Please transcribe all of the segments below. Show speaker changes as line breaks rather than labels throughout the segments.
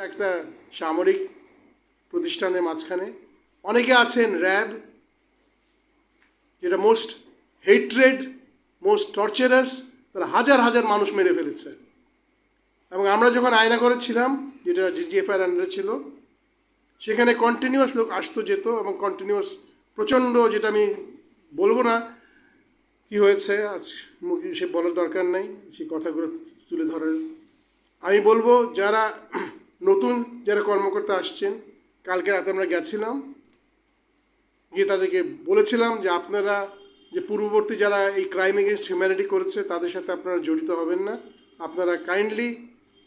এটা একটা সামরিক প্রতিষ্ঠানের মাঝখানে। অনেকে আছেন র্যাব, যেটা মোস্ট হেট্রেড মোস্ট টর্চারাস তারা হাজার হাজার মানুষ মেরে ফেলেছে। এবং আমরা যখন আয়না করেছিলাম, যেটা জিজিএফআইয়ের আন্ডারে ছিল, সেখানে কন্টিনিউয়াস লোক আসতো, যেত এবং কন্টিনিউয়াস প্রচণ্ড যেটা আমি বলব না কি হয়েছে, আজ সে বলার দরকার নেই সেই কথাগুলো তুলে ধরার। আমি বলব, যারা নতুন যারা কর্মকর্তা আসছেন কালকে রাতে আমরা গেছিলাম গিয়ে তাদেরকে বলেছিলাম যে আপনারা যে পূর্ববর্তী যারা এই ক্রাইম এগেনস্ট হিউম্যানিটি করেছে তাদের সাথে আপনারা জড়িত হবেন না। আপনারা কাইন্ডলি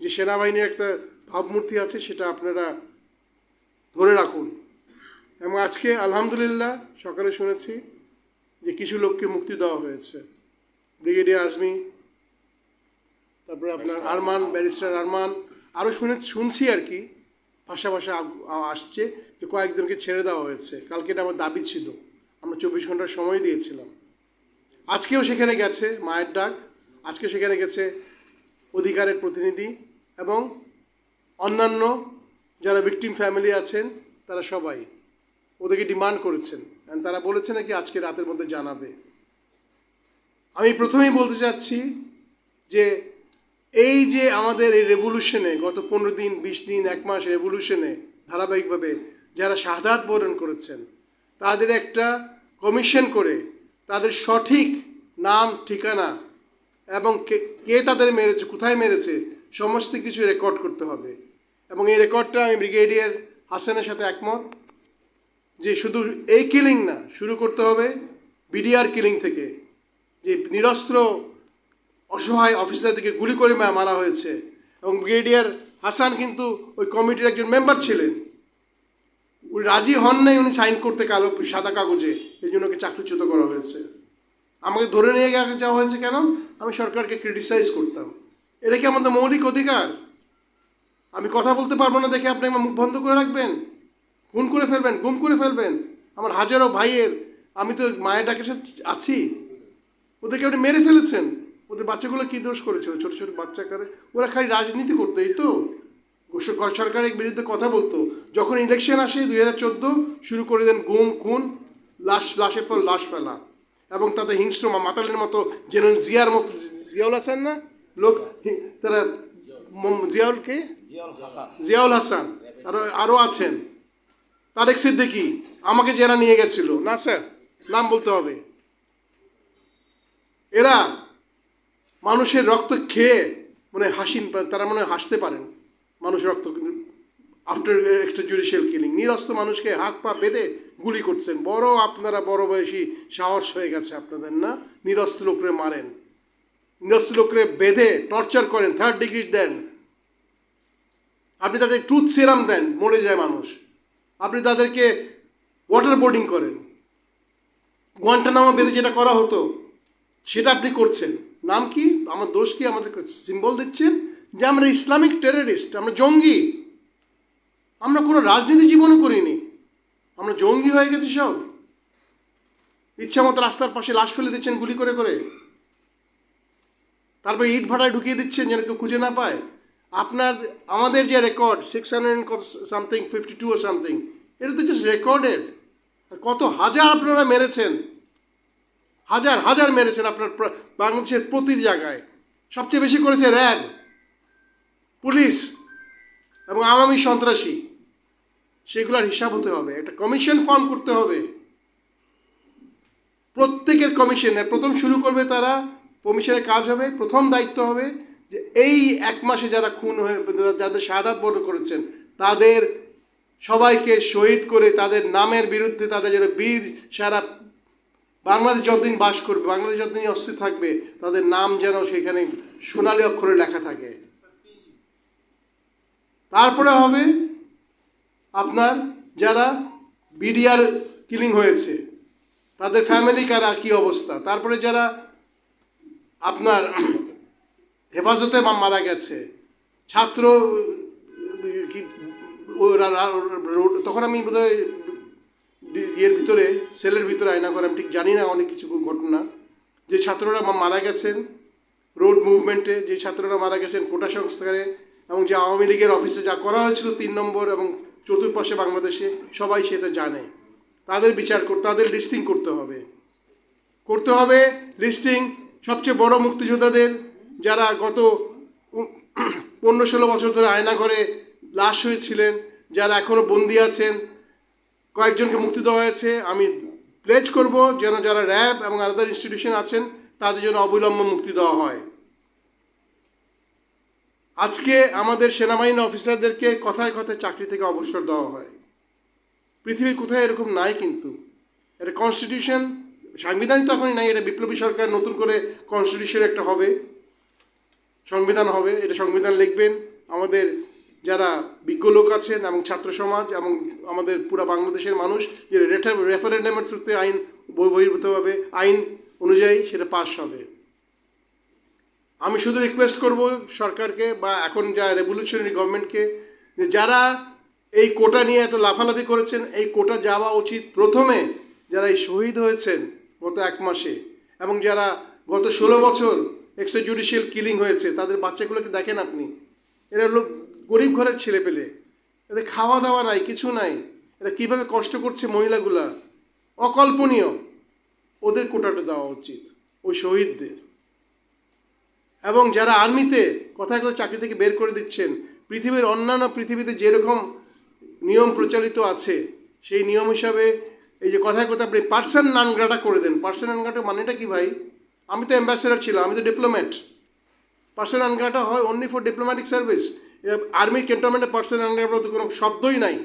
যে সেনাবাহিনীর একটা ভাবমূর্তি আছে সেটা আপনারা ধরে রাখুন। এবং আজকে আলহামদুলিল্লাহ সকালে শুনেছি যে কিছু লোককে মুক্তি দেওয়া হয়েছে। ব্রিগেডিয়ার আজমি তারপরে আপনার আরমান ব্যারিস্টার আরমান আরও শুনে শুনছি আর কি ভাষা ভাষা আসছে যে কয়েকজনকে ছেড়ে দেওয়া হয়েছে। কালকে এটা আমার দাবি ছিল। আমরা চব্বিশ ঘণ্টার সময় দিয়েছিলাম। আজকেও সেখানে গেছে মায়ের ডাক। আজকে সেখানে গেছে অধিকারের প্রতিনিধি এবং অন্যান্য যারা ভিকটিম ফ্যামিলি আছেন, তারা সবাই ওদেরকে ডিমান্ড করেছেন। তারা বলেছে নাকি আজকে রাতের মধ্যে জানাবে। আমি প্রথমেই বলতে চাচ্ছি যে এই যে আমাদের এই রেভলিউশনে গত পনেরো দিন, বিশ দিন, এক মাস রেভলিউশনে ধারাবাহিকভাবে যারা শাহাদাত বরণ করেছেন, তাদের একটা কমিশন করে তাদের সঠিক নাম, ঠিকানা এবং কে কে তাদের মেরেছে, কোথায় মেরেছে, সমস্ত কিছু রেকর্ড করতে হবে। এবং এই রেকর্ডটা আমি ব্রিগেডিয়ার হাসানের সাথে একমত যে শুধু এই কিলিং না, শুরু করতে হবে বিডিআর কিলিং থেকে। যে নিরস্ত্র অসহায় অফিসারদেরকে গুলি করে মারা হয়েছে। এবং ব্রিগেডিয়ার হাসান কিন্তু ওই কমিটির একজন মেম্বার ছিলেন। উনি রাজি হন নাই, উনি সাইন করতে কালো সাদা কাগজে। এই জন্য ওকে চাকরিচ্যুত করা হয়েছে। আমাকে ধরে নিয়ে যাওয়া হয়েছে কেন? আমি সরকারকে ক্রিটিসাইজ করতাম। এটা কি আমাদের মৌলিক অধিকার? আমি কথা বলতে পারব না দেখে আপনি আমার মুখ বন্ধ করে রাখবেন? খুন করে ফেলবেন, গুম করে ফেলবেন। আমার হাজারো ভাইয়ের, আমি তো মায়ের ডাকের সাথে আছি। ওদেরকে আপনি মেরে ফেলেছেন। ওদের বাচ্চাগুলো কী দোষ করেছিল ছোটো ছোটো বাচ্চা করে? ওরা খালি রাজনীতি করতো, এই তো? সরকারের বিরুদ্ধে কথা বলতো। যখন ইলেকশন আসে দুই হাজার চোদ্দ, শুরু করে দেন গুম, খুন, লাশ, লাশের পর লাশ ফেলা। এবং তাদের হিংস্র মাতালের মতো যেন জিয়ার মতো জিয়াউল হাসান না? লোক তারা মম- জিয়াউল কে? জিয়াউল হাসান। আরও আরও আছেন। তারেক সিদ্দিকি, আমাকে যারা নিয়ে গেছিল। না, স্যার, নাম বলতে হবে। এরা মানুষের রক্ত খেয়ে মানে হাসিন তারা মনে হাসতে পারেন। মানুষ রক্ত আফটার একটা জুডিশিয়াল কিলিং নিরস্ত মানুষকে হাত পা বেঁধে গুলি করছেন। বড় আপনারা বড় বয়সী সাহস হয়ে গেছে আপনাদের, না? নিরস্ত লোকরে মারেন। নিরস্ত লোকরে বেঁধে টর্চার করেন থার্ড ডিগ্রি দেন। আপনি তাদের ট্রুথ সেরাম দেন, মরে যায় মানুষ। আপনি তাদেরকে ওয়াটার বোর্ডিং করেন। গোয়ান্টানামা বেঁধে যেটা করা হতো, সেটা আপনি করছেন। নাম কি? আমার দোষ কি? আমাদের সিম্বল দিচ্ছেন যে আমরা ইসলামিক টেররিস্ট আমরা জঙ্গি। আমরা কোনো রাজনীতি জীবনও করিনি। আমরা জঙ্গি হয়ে গেছি সব। ইচ্ছা মতো রাস্তার পাশে লাশ ফেলে দিচ্ছেন গুলি করে করে। তারপরে ইট ভাড়ায় ঢুকিয়ে দিচ্ছেন যেন কেউ খুঁজে না পায়। আপনার, আমাদের যে record six hundred something fifty two something এটা তো জাস্ট রেকর্ডেড কত হাজার আপনারা মেরেছেন। হাজার হাজার মেরেছেন আপনার বাংলাদেশের প্রতি জায়গায়। সবচেয়ে বেশি করেছে র্যাব, পুলিশ এবং আওয়ামী সন্ত্রাসী। সেগুলোর হিসাব হতে হবে, একটা কমিশন ফর্ম করতে হবে। প্রত্যেকের কমিশন প্রথম শুরু করবে তারা, কমিশনের কাজ হবে, প্রথম দায়িত্ব হবে যে এই এক মাসে যারা খুন হয়ে, যাদের শাহাদাত বরণ করেছেন, তাদের সবাইকে শহীদ করে তাদের নামের বিরুদ্ধে তাদের যেন বীর সারা বাংলাদেশ যতদিন বাস করবে, বাংলাদেশ যতদিন অস্থির থাকবে, তাদের নাম যেন সেখানে সোনালী অক্ষরে লেখা থাকে। তারপরে হবে আপনার যারা বিডিআর কিলিং হয়েছে, তাদের ফ্যামিলি কারা, কী অবস্থা? তারপরে যারা আপনার হেফাজতে মারা গেছে, ছাত্র তখন আমি বোধহয় ইয়ের ভিতরে সেলের ভিতরে আয়না করে, আমি ঠিক জানি না, অনেক কিছু ঘটনা যে ছাত্ররা মারা গেছেন, রোড মুভমেন্টে, যে ছাত্ররা মারা গেছেন, কোটা সংস্কারে, এবং যে আওয়ামী লীগের অফিসে যা করা হয়েছিল তিন নম্বর এবং চতুর্পাশে বাংলাদেশে, সবাই সেটা জানে। তাদের বিচার করতে তাদের লিস্টিং করতে হবে। করতে হবে লিস্টিং সবচেয়ে বড় মুক্তিযোদ্ধাদের, যারা গত পনেরো ষোলো বছর ধরে আয়না করে লাশ হয়েছিলেন, যারা এখনও বন্দি আছেন কয়েকজনকে মুক্তি দেওয়া হয়েছে। আমি প্লেজ করব যেন যারা র্যাব এবং আলাদা ইনস্টিটিউশন আছেন, তাদের জন্য অবিলম্বে মুক্তি দেওয়া হয়। আজকে আমাদের সেনাবাহিনী অফিসারদেরকে কথায় কথায় চাকরি থেকে অবসর দেওয়া হয়। পৃথিবীর কোথায় এরকম নাই কিন্তু। এটা কনস্টিটিউশন সাংবিধানিক তো এখনই নাই, এটা বিপ্লবী সরকার নতুন করে কনস্টিটিউশন একটা হবে। সংবিধান হবে, এটা সংবিধান লিখবেন। আমাদের যারা বিজ্ঞ লোক আছেন এবং ছাত্র সমাজ এবং আমাদের পুরো বাংলাদেশের মানুষ যে রেফারেন্ডামের থ্রুতে আইন বহির্ভূতভাবে আইন অনুযায়ী সেটা পাস হবে। আমি শুধু রিকোয়েস্ট করব সরকারকে বা এখন যা রেভলিউশনারি গভর্নমেন্টকে যে যারা এই কোটা নিয়ে এত লাফালাফি করেছেন, এই কোটা যাওয়া উচিত প্রথমে যারা এই শহীদ হয়েছেন গত এক মাসে এবং যারা গত ষোলো বছর এক্সট্রা জুডিশিয়াল কিলিং হয়েছে, তাদের বাচ্চাগুলোকে দেখেন আপনি। এরা লোক গরিব ঘরের ছেলে পেলে। এদের খাওয়া দাওয়া নাই, কিছু নাই। এরা কীভাবে কষ্ট করছে মহিলাগুলা? অকল্পনীয়। ওদের কোটাটা দেওয়া উচিত, ওই শহীদদের। এবং যারা আর্মিতে কথায় কথা চাকরি থেকে বের করে দিচ্ছেন, পৃথিবীর অন্যান্য পৃথিবীতে যেরকম নিয়ম প্রচলিত আছে, সেই নিয়ম হিসাবে এই যে কথায় কথা আপনি পার্সন নানগ্রাটা করে দেন। পার্সন নানগ্রাটা মানেটা কি ভাই? আমি তো অ্যাম্বাসেডার ছিলাম, আমি তো ডিপ্লোম্যাট পার্সন নানগ্রাটা হয় only for diplomatic service army ক্যান্টনমেন্টে পার্সন নানগ্রাটা তো কোনো শব্দই নাই।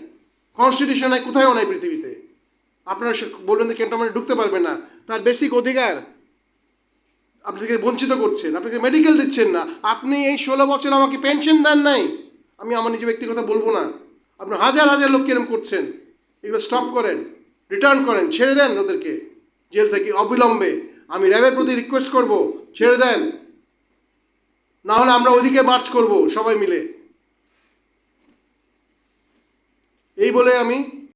কনস্টিটিউশন নাই, কোথায়ও নাই পৃথিবীতে। আপনারা বলবেন যে ক্যান্টনমেন্টে ঢুকতে পারবে না। তার বেসিক অধিকার আপনাকে বঞ্চিত করছেন, আপনাকে মেডিকেল দিচ্ছেন না। আপনি এই ষোলো বছর আমাকে পেনশন দেন নাই। আমি আমার নিজে কথা বলব না। আপনি হাজার হাজার লোক কিরম করছেন। এগুলো স্টপ করেন রিটার্ন করেন, ছেড়ে দেন ওদেরকে। জেল থেকে অবিলম্বে। আমি র্যাবের প্রতি রিকোয়েস্ট করব, ছেড়ে দেন। না হলে আমরা ওদিকে মার্চ করব, সবাই মিলে। এই বলে আমি